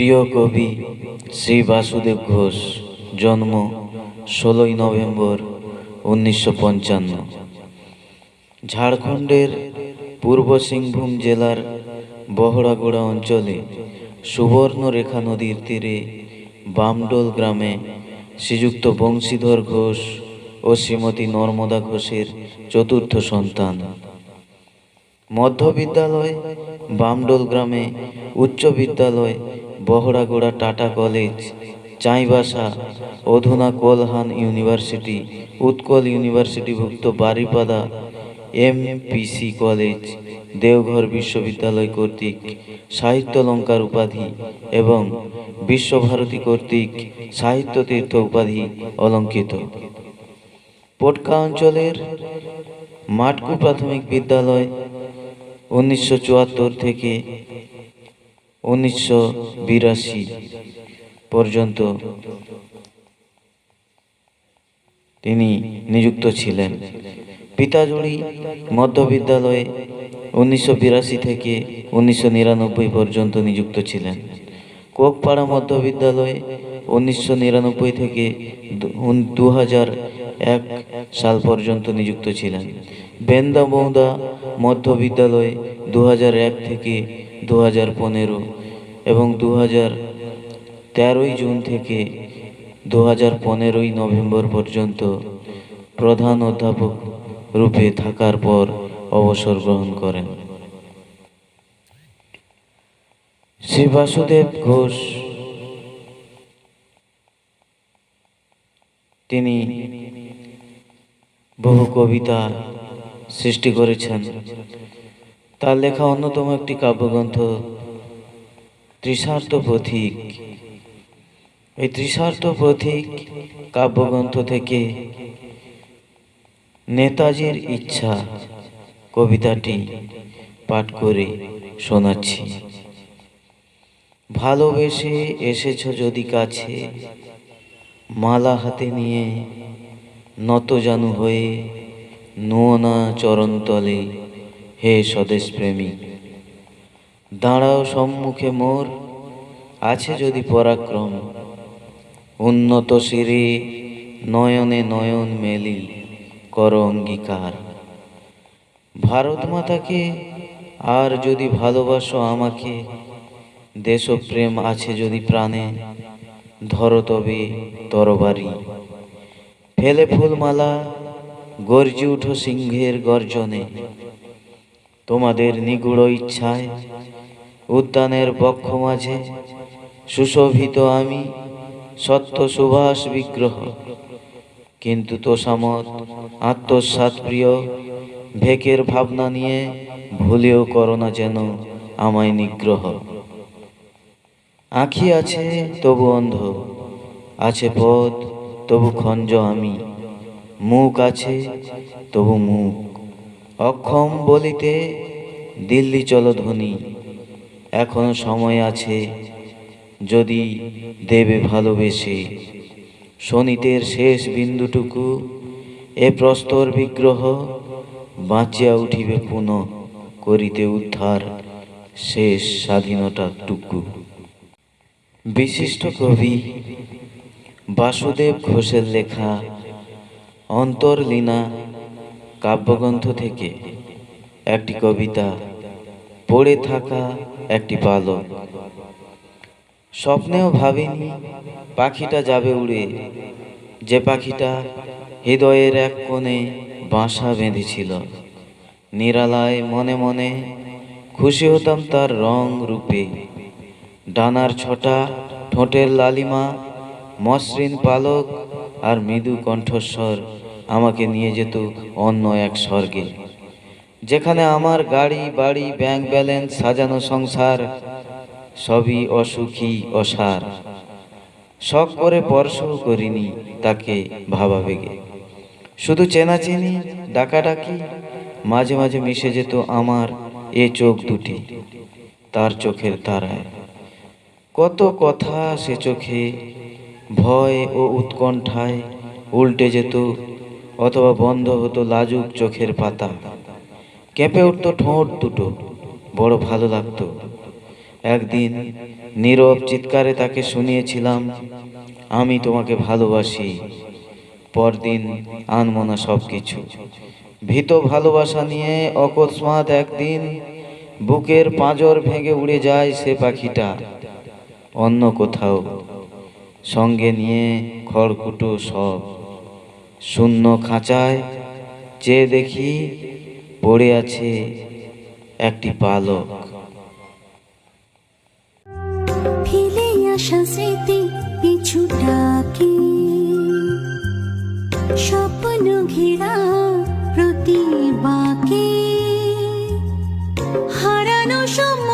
প্রিয় কবি শ্রী বাসুদেব ঘোষ, জন্ম ষোলোই নভেম্বর উনিশশো পঞ্চান্ন। ঝাড়খণ্ডের পূর্ব সিংভূম জেলার বহড়াগোড়া অঞ্চলে সুবর্ণরেখা নদীর তীরে বামডোল গ্রামে শ্রীযুক্ত বংশীধর ঘোষ ও শ্রীমতী নর্মদা ঘোষের চতুর্থ সন্তান। মধ্য বিদ্যালয় বামডোল গ্রামে উচ্চ বিদ্যালয় বহড়াগোড়া টাটা কলেজ, চাইবাসা, অধুনা Kolhan university, Utkal ইউনিভার্সিটিভুক্ত Baripada M MPC college, Deoghar বিশ্ববিদ্যালয় কর্তৃক সাহিত্য অলঙ্কার উপাধি এবং বিশ্বভারতী কর্তৃক সাহিত্য তীর্থ উপাধি অলঙ্কিত। পটকা অঞ্চলের মাটকু প্রাথমিক বিদ্যালয় উনিশশো চুয়াত্তর থেকে উনিশশো বিরাশি পর্যন্ত তিনি নিযুক্ত ছিলেন। পিতাজুড়ি মধ্য বিদ্যালয়ে উনিশশো বিরাশি থেকে উনিশশো নিরানব্বই পর্যন্ত নিযুক্ত ছিলেন। কোকপাড়া মধ্য বিদ্যালয়ে উনিশশো নিরানব্বই থেকে দু এক সাল পর্যন্ত নিযুক্ত ছিলেন। বেন্দা মধ্য বিদ্যালয়ে দু হাজার এক থেকে দু হাজার পনেরো এবং দু হাজার তেরোই জুন থেকে দু হাজার পনেরোই নভেম্বর পর্যন্ত প্রধান অধ্যাপক রূপে থাকার পর অবসর গ্রহণ করেন। শ্রী বাসুদেব ঘোষ তিনি বহু কবিতা সৃষ্টি করেছেন। তার লেখা অন্যতম একটি কাব্যগ্রন্থ ত্রিশার্থ পথিক। এই ত্রিশার্থ পথিক কাব্যগ্রন্থ থেকে নেতাজির ইচ্ছা কবিতাটি পাঠ করে শোনাচ্ছি। ভালোবেসে এসেছ যদি কাছে, মালা হাতে নিয়ে নত জানু হয়ে, নোনা চরণতলে হে স্বদেশ প্রেমী দাঁড়াও সম্মুখে মোর, আছে যদি পরাক্রম। উন্নত শিরে নয়নে নয়ন মেলি, কর অঙ্গীকার। ভারত মাতাকে আর যদি ভালোবাসো আমাকে, দেশপ্রেম আছে যদি প্রাণে, ধরো তবে তরবারি। ফেলে ফুলমালা, গর্জি উঠো সিংহের গর্জনে। তোমাদের নিগুড় ইচ্ছায় উদ্যানের বক্ষ মাঝে সুশোভিত আমি সত্য সুভাষ বিগ্রহ। কিন্তু তোষামত আত্মসাত প্রিয় ভেকের ভাবনা নিয়ে ভুলেও করো না যেন আমায় নিগ্রহ। আখি আছে তবু অন্ধ, আছে পথ তবু খঞ্জ আমি, মুখ আছে তবু মুখ। অক্ষম বলিতে দিল্লি চলো ধ্বনি এখনও সময় আছে, যদি দেবে ভালোবেসে। শনিতের শেষ বিন্দুটুকু, এ প্রস্তর বিগ্রহ বাঁচিয়া উঠিবে পুনঃ, করিতে উদ্ধার শেষ স্বাধীনতাটুকু। বিশিষ্ট কবি বাসুদেব ঘোষের লেখা অন্তর্লীনা কাব্যগ্রন্থ থেকে একটি কবিতা পড়ে থাকা একটি পালক স্বপ্নেও ভাবিনি পাখিটা যাবে উড়ে। যে পাখিটা হৃদয়ের এক কোণে বাসা বেঁধেছিল। নিরালায় মনে মনে খুশি হতাম তার রং রূপে। ডানার ছটা ঠোঁটের লালিমা, মসৃণ পালক আর মৃদু কণ্ঠস্বর আমাকে নিয়ে যেত অন্য এক স্বর্গে। যেখানে আমার গাড়ি, বাড়ি ব্যাংক ব্যালেন্স সাজানো সংসার, সবই অসুখী, অসার। শখ করে পরশও করিনি তাকে ভাবা বেগে। শুধু চেনাচেনি, ডাকাডাকি, মাঝে মাঝে মিশে যেত আমার এ চোখ দুটি, তার চোখের তারায়। কত কথা সে চোখে, ভয় ও উৎকণ্ঠায় উল্টে যেত, অথবা বন্ধ হতো লাজুক চোখের পাতা। কেঁপে উঠত ঠোঁট দুটো। বড় ভালো লাগতো। একদিন নীরব চিৎকারে তাকে শুনিয়েছিলাম, আমি তোমাকে ভালোবাসি, পরদিন আনমনা সব কিছু ভীত ভালোবাসা নিয়ে অকস্মাৎ একদিন বুকের পাঁজর ভেঙে উড়ে যায় সে পাখিটা। অন্য কোথাও। সঙ্গে নিয়ে খড়কুটো সব। শূন্য খাঁচায় চেয়ে দেখি পড়ে আছে একটি পালক ফিরে আসা স্মৃতি পিছু ডাকে স্বপ্ন ঘেরা প্রতি বাকে হারানো সময়